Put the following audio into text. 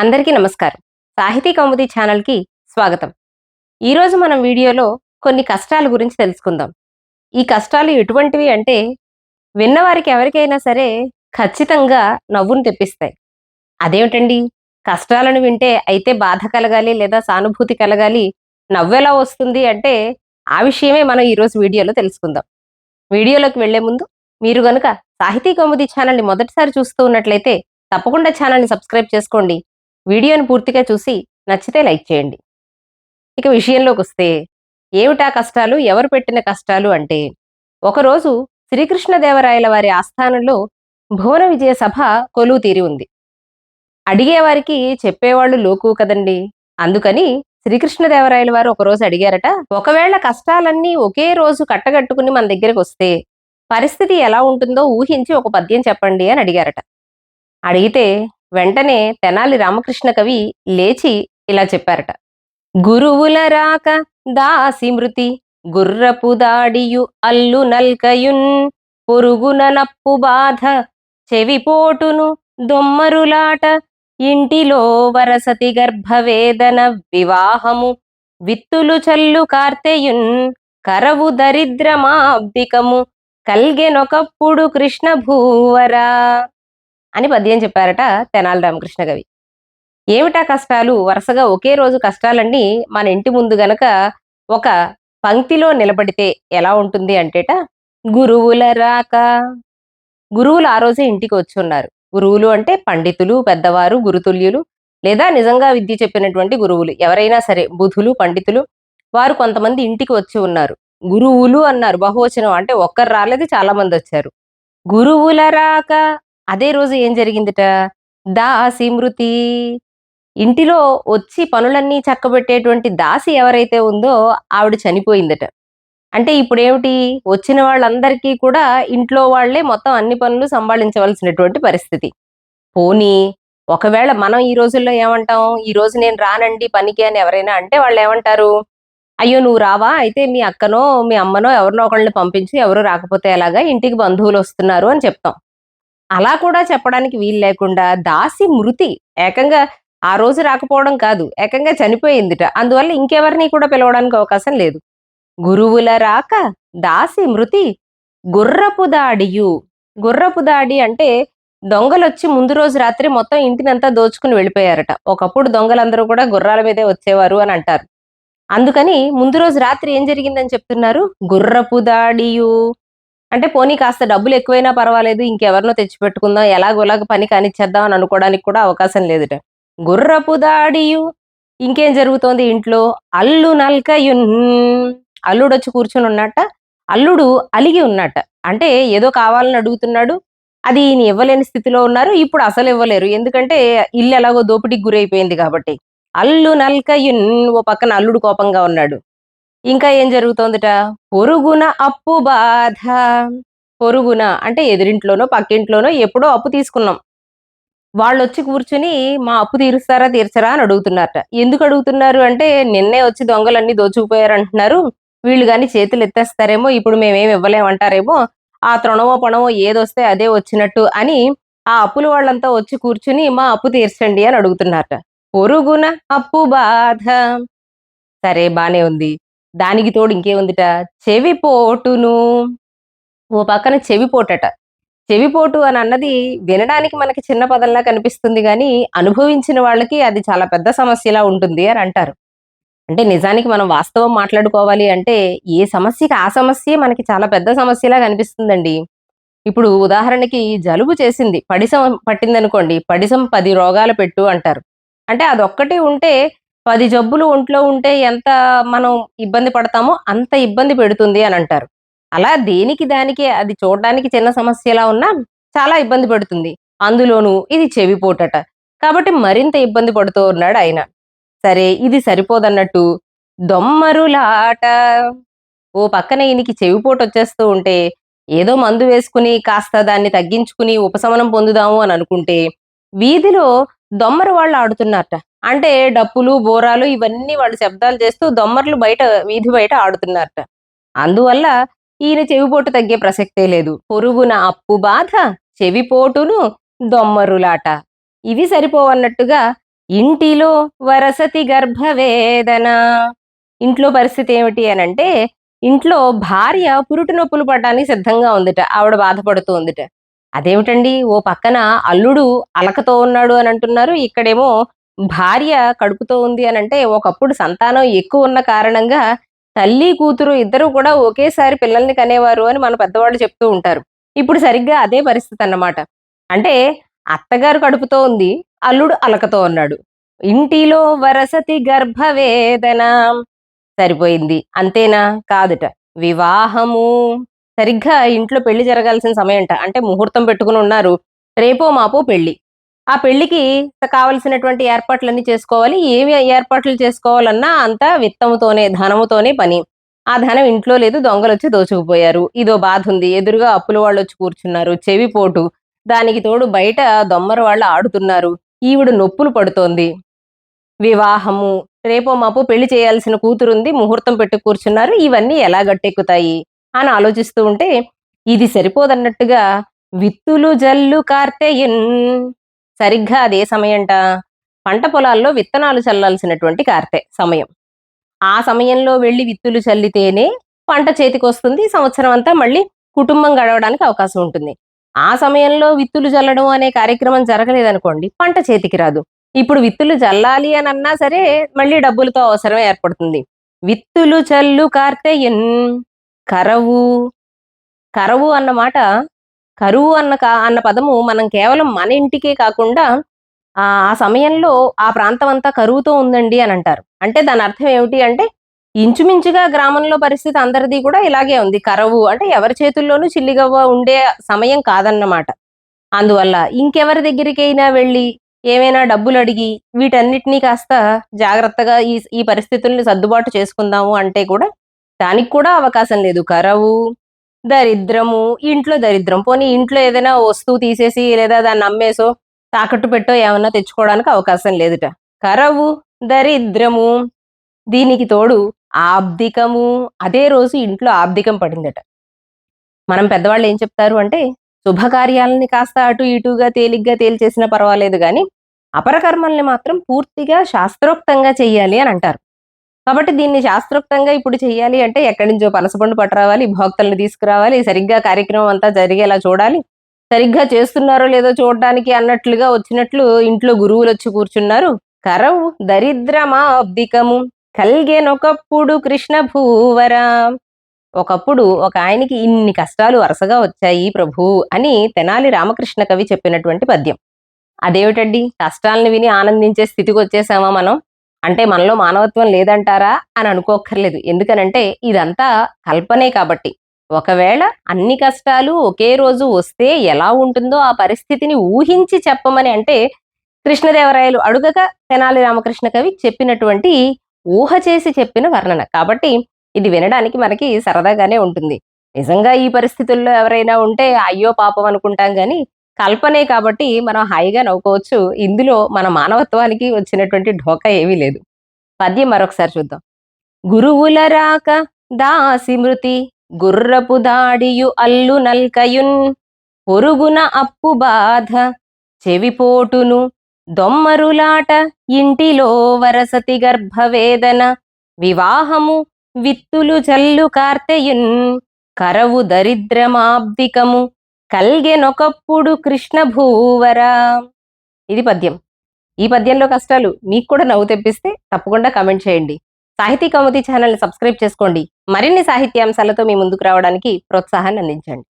అందరికీ నమస్కారం. సాహితీ కౌముది ఛానల్కి స్వాగతం. ఈరోజు మనం వీడియోలో కొన్ని కష్టాల గురించి తెలుసుకుందాం. ఈ కష్టాలు ఎటువంటివి అంటే విన్నవారికి ఎవరికైనా సరే ఖచ్చితంగా నవ్వును తెప్పిస్తాయి. అదేమిటండి? కష్టాలను వింటే అయితే బాధ కలగాలి లేదా సానుభూతి కలగాలి. నవ్వెలా వస్తుంది అంటే ఆ విషయమే మనం ఈరోజు వీడియోలో తెలుసుకుందాం. వీడియోలోకి వెళ్ళే ముందు మీరు గనుక సాహితీ కౌముది ఛానల్ని మొదటిసారి చూస్తూ ఉన్నట్లయితే తప్పకుండా ఛానల్ని సబ్స్క్రైబ్ చేసుకోండి. వీడియోని పూర్తిగా చూసి నచ్చితే లైక్ చేయండి. ఇక విషయంలోకి వస్తే ఏమిటా కష్టాలు? ఎవరు పెట్టిన కష్టాలు? అంటే ఒకరోజు శ్రీకృష్ణదేవరాయల వారి ఆస్థానంలో భువన విజయ సభ కొలువు తీరి ఉంది. అడిగేవారికి చెప్పేవాళ్ళు లోకు కదండి. అందుకని శ్రీకృష్ణదేవరాయల వారు ఒకరోజు అడిగారట ఒకవేళ కష్టాలన్నీ ఒకే రోజు కట్టగట్టుకుని మన దగ్గరకు వస్తే పరిస్థితి ఎలా ఉంటుందో ఊహించి ఒక పద్యం చెప్పండి అని అడిగారట. అడిగితే వెంటనే తెనాలి రామకృష్ణ కవి లేచి ఇలా చెప్పారట. గురువుల రాక దాసి మృతి గుర్రపు దాడియు అల్లు నల్కయున్ పొరుగున నప్పు బాధ చెవిపోటును దొమ్మరులాట ఇంటిలో వరసతి గర్భవేదన వివాహము విత్తులు చల్లు కార్తెయున్ కరవు దరిద్రమాబ్దికము కల్గెనొకప్పుడు కృష్ణ భూవరా అని పద్యం చెప్పారట తెనాలి రామకృష్ణ కవి. ఏమిటా కష్టాలు? వరుసగా ఒకే రోజు కష్టాలన్నీ మన ఇంటి ముందు గనక ఒక పంక్తిలో నిలబడితే ఎలా ఉంటుంది అంటేట గురువుల రాక. గురువులు ఆ రోజే ఇంటికి వచ్చి ఉన్నారు గురువులు అంటే పండితులు పెద్దవారు గురుతుల్యులు లేదా నిజంగా విద్య చెప్పినటువంటి గురువులు. ఎవరైనా సరే బుధులు పండితులు వారు కొంతమంది ఇంటికి వచ్చి ఉన్నారు. గురువులు అన్నారు. బహువచనం అంటే ఒక్కరు రాలేదు చాలా మంది వచ్చారు. గురువుల రాక. అదే రోజు ఏం జరిగిందిట? దాసి మృతి. ఇంటిలో వచ్చి పనులన్నీ చక్కబెట్టేటువంటి దాసి ఎవరైతే ఉందో ఆవిడ చనిపోయిందట. అంటే ఇప్పుడు ఏమిటి వచ్చిన వాళ్ళందరికీ కూడా ఇంట్లో వాళ్ళే మొత్తం అన్ని పనులు సంభాళించవలసినటువంటి పరిస్థితి. పోనీ ఒకవేళ మనం ఈ రోజుల్లో ఏమంటాం? ఈ రోజు నేను రానండి పనికి అని ఎవరైనా అంటే వాళ్ళు ఏమంటారు? అయ్యో నువ్వు రావా? అయితే మీ అక్కనో మీ అమ్మనో ఎవరినో ఒకళ్ళని పంపించి ఎవరు రాకపోతే ఎలాగా ఇంటికి బంధువులు వస్తున్నారు అని చెప్తాం. అలా కూడా చెప్పడానికి వీలు లేకుండా దాసి మృతి ఏకంగా ఆ రోజు రాకపోవడం కాదు ఏకంగా చనిపోయిందిట. అందువల్ల ఇంకెవరిని కూడా పిలవడానికి అవకాశం లేదు. గురువుల రాక దాసి మృతి గుర్రపు దాడియు. గుర్రపు దాడి అంటే దొంగలొచ్చి ముందు రోజు రాత్రి మొత్తం ఇంటినంతా దోచుకుని వెళ్ళిపోయారట. ఒకప్పుడు దొంగలందరూ కూడా గుర్రాల మీదే వచ్చేవారు అని అంటారు. అందుకని ముందు రోజు రాత్రి ఏం జరిగిందని చెప్తున్నారు? గుర్రపు దాడియు. అంటే పోనీ కాస్త డబ్బులు ఎక్కువైనా పర్వాలేదు ఇంకెవరినో తెచ్చిపెట్టుకుందాం ఎలాగోలాగ పని కానిచ్చేద్దాం అని అనుకోవడానికి కూడా అవకాశం లేదుట. గుర్రపు దాడియు ఇంకేం జరుగుతోంది ఇంట్లో? అల్లు నల్కయున్ అల్లుడు వచ్చి కూర్చుని ఉన్నట్ట అల్లుడు అలిగి ఉన్నట్ట. అంటే ఏదో కావాలని అడుగుతున్నాడు అది ఈయన ఇవ్వలేని స్థితిలో ఉన్నారు ఇప్పుడు అసలు ఇవ్వలేరు. ఎందుకంటే ఇల్లు ఎలాగో దోపిడీకి గురైపోయింది కాబట్టి. అల్లు నల్కయున్ ఓ పక్కన అల్లుడు కోపంగా ఉన్నాడు. ఇంకా ఏం జరుగుతోందిట? పొరుగున అప్పు బాధ. పొరుగున అంటే ఎదురింట్లోనో పక్కింట్లోనో ఎప్పుడో అప్పు తీసుకున్నాం. వాళ్ళు వచ్చి కూర్చుని మా అప్పు తీరుస్తారా తీర్చరా? అని అడుగుతున్నారట. ఎందుకు అడుగుతున్నారు? అంటే నిన్నే వచ్చి దొంగలన్నీ దోచుకుపోయారు అంటున్నారు వీళ్ళు కానీ చేతులు ఎత్తేస్తారేమో ఇప్పుడు మేమేం ఇవ్వలేమంటారేమో ఆ తృణమో పణమో ఏదొస్తే అదే వచ్చినట్టు అని ఆ అప్పుల వాళ్ళంతా వచ్చి కూర్చుని మా అప్పు తీర్చండి అని అడుగుతున్నారట. పొరుగున అప్పు బాధ. సరే బానే ఉంది. దానికి తోడు ఇంకేముందిట? చెవిపోటును ఓ పక్కన చెవి పోటట. చెవిపోటు అని అన్నది వినడానికి మనకి చిన్న పదంలా కనిపిస్తుంది కానీ అనుభవించిన వాళ్ళకి అది చాలా పెద్ద సమస్యలా ఉంటుంది అని అంటారు. అంటే నిజానికి మనం వాస్తవం మాట్లాడుకోవాలి అంటే ఏ సమస్యకి ఆ సమస్య మనకి చాలా పెద్ద సమస్యలా కనిపిస్తుందండి. ఇప్పుడు ఉదాహరణకి జలుబు చేసింది పడిసం పట్టింది అనుకోండి పడిసం పది రోగాలు పెట్టు అంటారు. అంటే అదొక్కటి ఉంటే పది జబ్బులు ఒంట్లో ఉంటే ఎంత మనం ఇబ్బంది పడతామో అంత ఇబ్బంది పెడుతుంది అని అంటారు. అలా దేనికి దానికి అది చూడడానికి చిన్న సమస్యలా ఉన్నా చాలా ఇబ్బంది పెడుతుంది. అందులోనూ ఇది చెవిపోటట కాబట్టి మరింత ఇబ్బంది పడుతూ ఉన్నాడు ఆయన. సరే ఇది సరిపోదన్నట్టు దొమ్మరులాట. ఓ పక్కన ఈయనకి చెవిపోటు వచ్చేస్తూ ఉంటే ఏదో మందు వేసుకుని కాస్త దాన్ని తగ్గించుకుని ఉపశమనం పొందుదాము అని అనుకుంటే వీధిలో దొమ్మరు వాళ్ళు ఆడుతున్నారట. అంటే డప్పులు బోరాలు ఇవన్నీ వాళ్ళు శబ్దాలు చేస్తూ దొమ్మర్లు బయట వీధి బయట ఆడుతున్నారట. అందువల్ల ఈయన చెవిపోటు తగ్గే ప్రసక్తే లేదు. పొరుగున అప్పు బాధ చెవిపోటును దొమ్మరులాట. ఇవి సరిపోవన్నట్టుగా ఇంటిలో వరసతి గర్భవేదన. ఇంట్లో పరిస్థితి ఏమిటి అని అంటే ఇంట్లో భార్య పురుటి నొప్పులు పడడానికి సిద్ధంగా ఉందిట. ఆవిడ బాధపడుతూ ఉందిట. అదేమిటండి? ఓ పక్కన అల్లుడు అలకతో ఉన్నాడు అని అంటున్నారు. ఇక్కడేమో భార్య కడుపుతో ఉంది అని అంటే ఒకప్పుడు సంతానం ఎక్కువ ఉన్న కారణంగా తల్లి కూతురు ఇద్దరు కూడా ఒకేసారి పిల్లల్ని కనేవారు అని మన పెద్దవాళ్ళు చెప్తూ ఉంటారు. ఇప్పుడు సరిగ్గా అదే పరిస్థితి అన్నమాట. అంటే అత్తగారు కడుపుతో ఉంది అల్లుడు అలకతో ఉన్నాడు. ఇంటిలో వరసతి గర్భవేదన. సరిపోయింది. అంతేనా? కాదుట. వివాహము. సరిగ్గా ఇంట్లో పెళ్ళి జరగాల్సిన సమయంట. అంటే ముహూర్తం పెట్టుకుని ఉన్నారు. రేపో మాపో పెళ్ళి ఆ పెళ్ళికి కావలసినటువంటి ఏర్పాట్లన్నీ చేసుకోవాలి. ఏమి ఏర్పాట్లు చేసుకోవాలన్నా అంతా విత్తముతోనే ధనముతోనే పని. ఆ ధనం ఇంట్లో లేదు దొంగలు వచ్చి దోచుకుపోయారు. ఇదో బాధ ఉంది ఎదురుగా అప్పుల వాళ్ళు వచ్చి కూర్చున్నారు. చెవి పోటు దానికి తోడు బయట దొమ్మర వాళ్ళు ఆడుతున్నారు. ఈవిడ నొప్పులు పడుతోంది. వివాహము. రేపో మాపు పెళ్ళి చేయాల్సిన కూతురుంది. ముహూర్తం పెట్టి కూర్చున్నారు. ఇవన్నీ ఎలా గట్టెక్కుతాయి? అని ఆలోచిస్తూ ఉంటే ఇది సరిపోదన్నట్టుగా విత్తులు జల్లు కార్తెయన్. సరిగ్గా అదే సమయంట పంట పొలాల్లో విత్తనాలు చల్లాల్సినటువంటి కార్తె సమయం. ఆ సమయంలో వెళ్ళి విత్తులు చల్లితేనే పంట చేతికి వస్తుంది సంవత్సరం అంతా మళ్ళీ కుటుంబం గడవడానికి అవకాశం ఉంటుంది. ఆ సమయంలో విత్తులు చల్లడం అనే కార్యక్రమం జరగలేదనుకోండి పంట చేతికి రాదు. ఇప్పుడు విత్తులు చల్లాలి అని అన్నా సరే మళ్ళీ డబ్బులతో అవసరం ఏర్పడుతుంది. విత్తులు చల్లు కార్తెయన్. కరవు. కరవు అన్నమాట కరువు అన్న కా- అన్న పదము మనం కేవలం మన ఇంటికే కాకుండా ఆ ఆ సమయంలో ఆ ప్రాంతం అంతా కరువుతో ఉందండి అని అంటారు. అంటే దాని అర్థం ఏమిటి అంటే ఇంచుమించుగా గ్రామంలో పరిస్థితి అందరిది కూడా ఇలాగే ఉంది. కరవు అంటే ఎవరి చేతుల్లోనూ చిల్లిగవ్వ ఉండే సమయం కాదన్నమాట. అందువల్ల ఇంకెవరి దగ్గరికైనా వెళ్ళి ఏమైనా డబ్బులు అడిగి వీటన్నిటినీ కాస్త జాగ్రత్తగా ఈ ఈ పరిస్థితుల్ని సర్దుబాటు చేసుకుందాము అంటే కూడా దానికి కూడా అవకాశం లేదు. కరవు దరిద్రము ఇంట్లో దరిద్రం. పోనీ ఇంట్లో ఏదైనా వస్తువు తీసేసి లేదా దాన్ని అమ్మేసో తాకట్టు పెట్టో ఏమన్నా తెచ్చుకోవడానికి అవకాశం లేదుట. కరవు దరిద్రము దీనికి తోడు ఆబ్దికము అదే రోజు ఇంట్లో ఆబ్దికం పడిందట. మనం పెద్దవాళ్ళు ఏం చెప్తారు అంటే శుభకార్యాలని కాస్త అటు ఇటుగా తేలిగ్గా తేల్చేసినా పర్వాలేదు కానీ అపరకర్మల్ని మాత్రం పూర్తిగా శాస్త్రోక్తంగా చెయ్యాలి అని అంటారు. కాబట్టి దీన్ని శాస్త్రోక్తంగా ఇప్పుడు చేయాలి అంటే ఎక్కడి నుంచో పనసపండు పట్టరావాలి భోక్తల్ని తీసుకురావాలి సరిగ్గా కార్యక్రమం అంతా జరిగేలా చూడాలి. సరిగ్గా చేస్తున్నారో లేదో చూడడానికి అన్నట్లుగా వచ్చినట్లు ఇంట్లో గురువులు వచ్చి కూర్చున్నారు. కరవు దరిద్రమా అబ్దికము కలిగేనొకప్పుడు కృష్ణ భూవరా. ఒకప్పుడు ఒక ఆయనకి ఇన్ని కష్టాలు వరుసగా వచ్చాయి ప్రభు అని తెనాలి రామకృష్ణ కవి చెప్పినటువంటి పద్యం. అదేమిటండి? కష్టాలను విని ఆనందించే స్థితికి వచ్చేసామా మనం? అంటే మనలో మానవత్వం లేదంటారా అని అనుకోక్కర్లేదు. ఎందుకనంటే ఇదంతా కల్పనే కాబట్టి. ఒకవేళ అన్ని కష్టాలు ఒకే రోజు వస్తే ఎలా ఉంటుందో ఆ పరిస్థితిని ఊహించి చెప్పమని అంటే కృష్ణదేవరాయలు అడుగక తెనాలి రామకృష్ణ కవి చెప్పినటువంటి ఊహ చేసి చెప్పిన వర్ణన. కాబట్టి ఇది వినడానికి మనకి సరదాగానే ఉంటుంది. నిజంగా ఈ పరిస్థితుల్లో ఎవరైనా ఉంటే అయ్యో పాపం అనుకుంటాం కానీ కల్పనే కాబట్టి మనం హాయిగా నవ్వుకోవచ్చు. ఇందులో మన మానవత్వానికి వచ్చినటువంటి ఢోకా ఏమీ లేదు. పద్యం మరొకసారి చూద్దాం. గురువుల రాక దాసి మృతి గుర్రపు దాడియు అల్లు నల్కయున్ పొరుగున అప్పు బాధ చెవిపోటును దొమ్మరులాట ఇంటిలో వరసతి గర్భవేదన వివాహము విత్తులు చల్లు కార్తెయున్ కరవు దరిద్రమాబ్దికము కల్గెనొకప్పుడు కృష్ణ భూవరా. ఇది పద్యం. ఈ పద్యంలో కష్టాలు మీకు కూడా నవ్వు తెప్పిస్తే తప్పకుండా కమెంట్ చేయండి. సాహితీ కౌముది ఛానల్ని సబ్స్క్రైబ్ చేసుకోండి. మరిన్ని సాహిత్యాంశాలతో మీ ముందుకు రావడానికి ప్రోత్సాహాన్ని అందించండి.